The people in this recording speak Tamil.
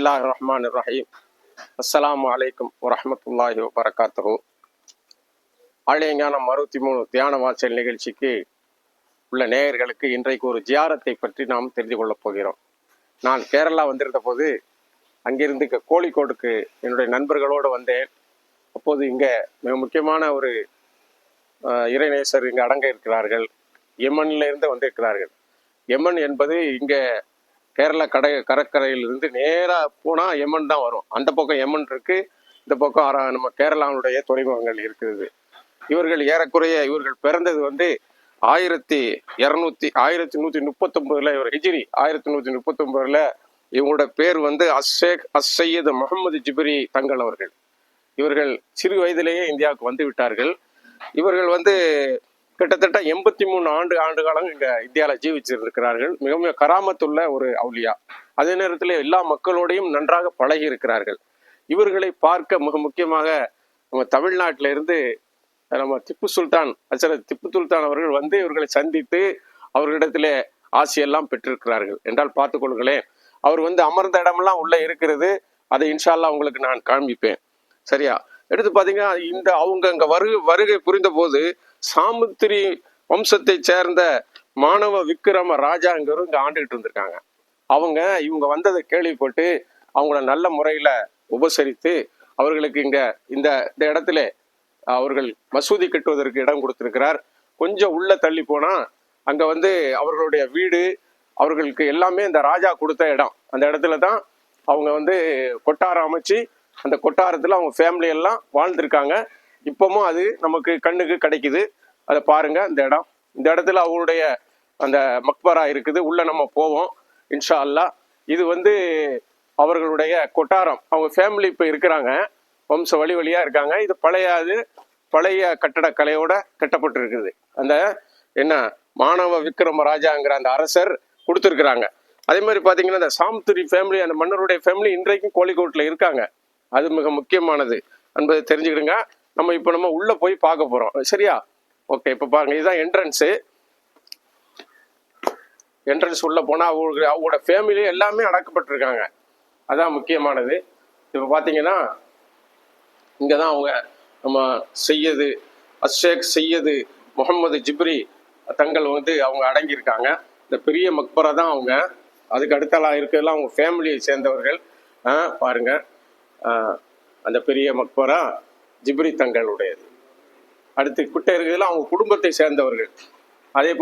பிஸ்மில்லாஹ் ரஹ்மான் ரஹீம் அஸ்லாம் வலைக்கம் வரமத்துல்லாஹி வரகாத்தகோ ஆலயஞானம் அறுபத்தி மூணு தியான வாசல் நிகழ்ச்சிக்கு உள்ள நேயர்களுக்கு இன்றைக்கு ஒரு ஜியாரத்தை பற்றி நாம் தெரிந்து கொள்ளப் போகிறோம். நான் கேரளா வந்திருந்த போது அங்கிருந்து கோழிக்கோடுக்கு என்னுடைய நண்பர்களோடு வந்தேன். அப்போது இங்கே மிக முக்கியமான ஒரு இறைநேசர் இங்கே அடங்க இருக்கிறார்கள். யமன்ல இருந்து வந்திருக்கிறார்கள். யமன் என்பது இங்கே கேரளா கடை கடற்கரையிலிருந்து நேராக போனால் எம்மன் தான் வரும். அந்த பக்கம் எம்மன் இருக்கு இந்த பக்கம் நம்ம கேரளாவுடைய துறைமுகங்கள் இருக்குது. இவர்கள் ஏறக்குறைய இவர்கள் பிறந்தது வந்து ஆயிரத்தி இரநூத்தி ஆயிரத்தி நூற்றி முப்பத்தொம்பதுல இவர் ஹிஜ்ரி ஆயிரத்தி நூற்றி முப்பத்தொம்பதுல இவங்களோட பேர் வந்து அஷேக் அசையது முகமது ஜிப்ரி தங்கள் அவர்கள். இவர்கள் சிறு வயதிலேயே இந்தியாவுக்கு வந்து விட்டார்கள். இவர்கள் வந்து கிட்டத்தட்ட எண்பத்தி மூணு ஆண்டு ஆண்டு காலம் இங்க இந்தியாவில் ஜீவிச்சிருக்கிறார்கள். மிக மிக கராமத்துள்ள ஒரு அவுலியா அதே நேரத்தில் எல்லா மக்களோடையும் நன்றாக பழகி இருக்கிறார்கள். இவர்களை பார்க்க மிக முக்கியமாக நம்ம தமிழ்நாட்டில இருந்து நம்ம திப்பு சுல்தான் அச்சரத் திப்பு சுல்தான் அவர்கள் வந்து இவர்களை சந்தித்து அவர்களிடத்திலே ஆசையெல்லாம் பெற்றிருக்கிறார்கள். என்றால் பார்த்துக்கொள்களேன் அவர் வந்து அமர்ந்த இடமெல்லாம் உள்ள இருக்கிறது. அதை இன்ஷால்லா உங்களுக்கு நான் காண்பிப்பேன். சரியா? எடுத்து பார்த்தீங்கன்னா இந்த அவங்க அங்கே வருகை வருகை புரிந்த போது சாமுத்திரி வம்சத்தை சேர்ந்த மாணவ விக்ரம ராஜாங்கிறவங்க இங்கே ஆண்டுகிட்டு இருந்திருக்காங்க. அவங்க இவங்க வந்ததை கேள்விப்பட்டு அவங்கள நல்ல முறையில் உபசரித்து அவர்களுக்கு இங்கே இந்த இந்த இடத்துல அவர்கள் மசூதி கட்டுவதற்கு இடம் கொடுத்துருக்கிறார். கொஞ்சம் உள்ள தள்ளி போனால் அங்கே வந்து அவர்களுடைய வீடு அவர்களுக்கு எல்லாமே இந்த ராஜா கொடுத்த இடம். அந்த இடத்துல தான் அவங்க வந்து கொட்டாரம் அமைச்சு அந்த கொட்டாரத்தில் அவங்க ஃபேமிலி எல்லாம் வாழ்ந்திருக்காங்க. இப்போமும் அது நமக்கு கண்ணுக்கு கிடைக்குது. அதை பாருங்க இந்த இடம். இந்த இடத்துல அவங்களுடைய அந்த மக்பரா இருக்குது. உள்ள நம்ம போவோம் இன்ஷா அல்லாஹ் இது வந்து அவர்களுடைய கொட்டாரம். அவங்க ஃபேமிலி இப்போ இருக்கிறாங்க. வம்ச வழி வழியாக இருக்காங்க. இது பழைய அது பழைய கட்டடக்கலையோட கட்டப்பட்டிருக்குது. அந்த என்ன மாணவ விக்ரம ராஜாங்கிற அந்த அரசர் கொடுத்துருக்குறாங்க. அதே மாதிரி பார்த்தீங்கன்னா இந்த சாம்துரி ஃபேமிலி அந்த மன்னருடைய ஃபேமிலி இன்றைக்கும் கோழிக்கோட்டில் இருக்காங்க. அது மிக முக்கியமானது. என்பதை தெரிஞ்சுக்கிடுங்க. நம்ம இப்போ நம்ம உள்ளே போய் பார்க்க போகிறோம் சரியா? ஓகே இப்போ பாருங்க. இதுதான் என்ட்ரன்ஸு என்ட்ரன்ஸ் உள்ளே போனால் அவங்களுக்கு அவங்களோட ஃபேமிலி எல்லாமே அடக்கப்பட்டிருக்காங்க. அதான் முக்கியமானது. இப்போ பார்த்தீங்கன்னா இங்கே தான் அவங்க நம்ம செய்யது அஷேக் செய்யது முகமது ஜிப்ரி தங்கள் வந்து அவங்க அடங்கியிருக்காங்க. இந்த பெரிய மக்பரை தான் அவங்க. அதுக்கு அடுத்தலாம் இருக்கிறதெல்லாம் அவங்க ஃபேமிலியை சேர்ந்தவர்கள். ஆ, பாருங்கள் அந்த பெரிய மக்பரா ஜிப்ரி தங்களுடையது. அடுத்து குட்டை இருக்கிறதுல அவங்க குடும்பத்தை சேர்ந்தவர்கள். அதே போல்